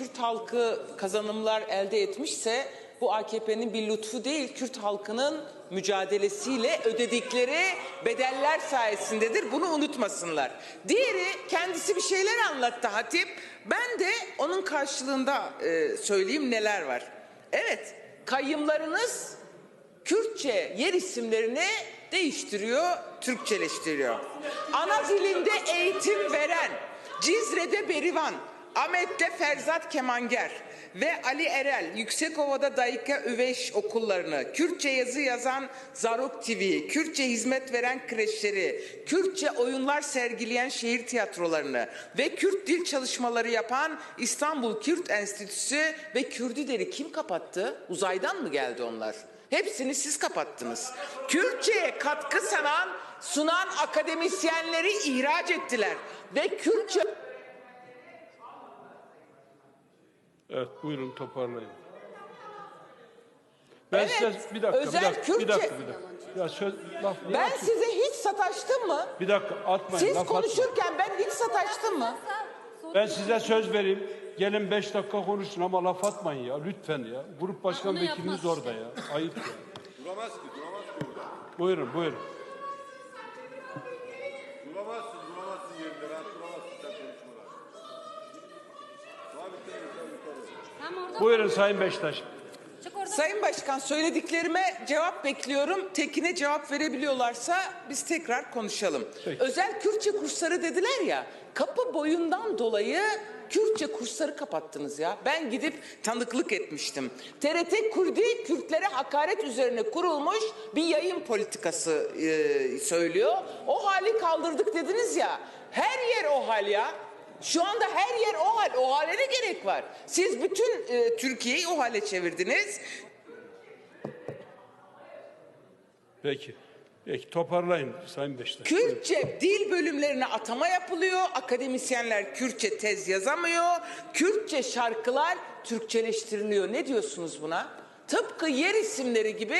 Kürt halkı kazanımlar elde etmişse bu AKP'nin bir lütfu değil, Kürt halkının mücadelesiyle ödedikleri bedeller sayesindedir. Bunu unutmasınlar. Diğeri kendisi bir şeyler anlattı Hatip. Ben de onun karşılığında e, söyleyeyim neler var. Evet, kayyımlarınız Kürtçe yer isimlerini değiştiriyor, Türkçeleştiriyor. Ana dilinde eğitim veren Cizre'de Berivan, Ahmet'te Ferzat Kemanger ve Ali Erel Yüksekova'da Dayıka Üveş okullarını, Kürtçe yazı yazan Zarok TV, Kürtçe hizmet veren kreşleri, Kürtçe oyunlar sergileyen şehir tiyatrolarını ve Kürt dil çalışmaları yapan İstanbul Kürt Enstitüsü ve Kürdüder'i kim kapattı? Uzaydan mı geldi onlar? Hepsini siz kapattınız. Kürtçe'ye katkı sanan, sunan akademisyenleri ihraç ettiler. Ve Kürtçe Evet buyurun toparlayın. Ben Evet, size bir dakika, özel bir dakika, Kürtçe- bir dakika, bir dakika. Ya söz, laf, ben atıyorsun? size hiç sataştım mı? Bir dakika atmayın, Siz laf atmayın. konuşurken ben hiç sataştım mı? Ben size söz vereyim. Gelin beş dakika konuşun ama laf atmayın ya lütfen ya. Grup başkan onu vekilimiz yapmaz orada ya. Ayıp ya. Duramaz ki, duramaz ki orada. Buyurun buyurun. Duramazsın, duramazsın yerinde. Rahat duramazsın sen konuşmalar. Buyurun Sayın Beştaş. Sayın Başkan söylediklerime cevap bekliyorum. Tekine cevap verebiliyorlarsa biz tekrar konuşalım. Peki. Özel Kürtçe kursları dediler ya. Kapı boyundan dolayı Kürtçe kursları kapattınız ya. Ben gidip tanıklık etmiştim. TRT Kürdi Kürtlere hakaret üzerine kurulmuş bir yayın politikası e, söylüyor. O hali kaldırdık dediniz ya. Her yer o hal ya. Şu anda her yer o hal. O hale ne gerek var? Siz bütün e, Türkiye'yi o hale çevirdiniz. Peki. Peki toparlayın Sayın. Buyurun. Kürtçe dil bölümlerine atama yapılıyor. Akademisyenler Kürtçe tez yazamıyor. Kürtçe şarkılar Türkçeleştiriliyor. Ne diyorsunuz buna? Tıpkı yer isimleri gibi